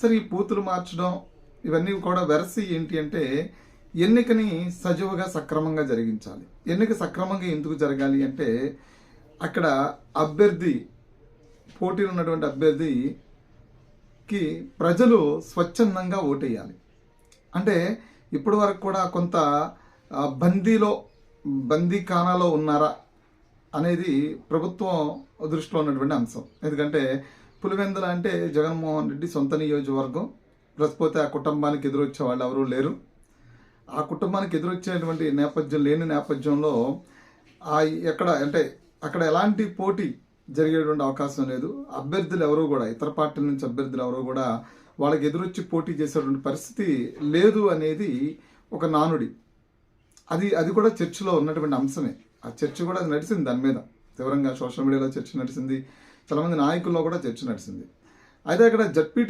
సరే ఈ పూతులు మార్చడం ఇవన్నీ కూడా వెరసి ఏంటి అంటే ఎన్నికని సజీవగా సక్రమంగా జరిగించాలి. ఎన్నిక సక్రమంగా ఎందుకు జరగాలి అంటే అక్కడ అభ్యర్థి పోటీలు ఉన్నటువంటి అభ్యర్థికి ప్రజలు స్వచ్ఛందంగా ఓటేయాలి. అంటే ఇప్పటి వరకు కూడా కొంత బందీలో బందీఖానాలో ఉన్నారా అనేది ప్రభుత్వం దృష్టిలో ఉన్నటువంటి అంశం. ఎందుకంటే పులివెందుల అంటే జగన్మోహన్ రెడ్డి సొంత నియోజకవర్గం. లేకపోతే ఆ కుటుంబానికి ఎదురొచ్చే వాళ్ళు ఎవరూ లేరు. ఆ కుటుంబానికి ఎదురొచ్చేటువంటి నేపథ్యం లేని నేపథ్యంలో ఆ ఎక్కడ అంటే అక్కడ ఎలాంటి పోటీ జరిగేటువంటి అవకాశం లేదు. అభ్యర్థులు ఎవరూ కూడా ఇతర పార్టీల నుంచి అభ్యర్థులు ఎవరూ కూడా వాళ్ళకి ఎదురొచ్చి పోటీ చేసేటువంటి పరిస్థితి లేదు అనేది ఒక నానుడి. అది అది కూడా చర్చలో ఉన్నటువంటి అంశమే. ఆ చర్చ కూడా నడిచింది దాని మీద. తీవ్రంగా సోషల్ మీడియాలో చర్చ నడిచింది చాలామంది నాయకుల్లో కూడా చర్చ నడిచింది. అయితే అక్కడ జడ్పీ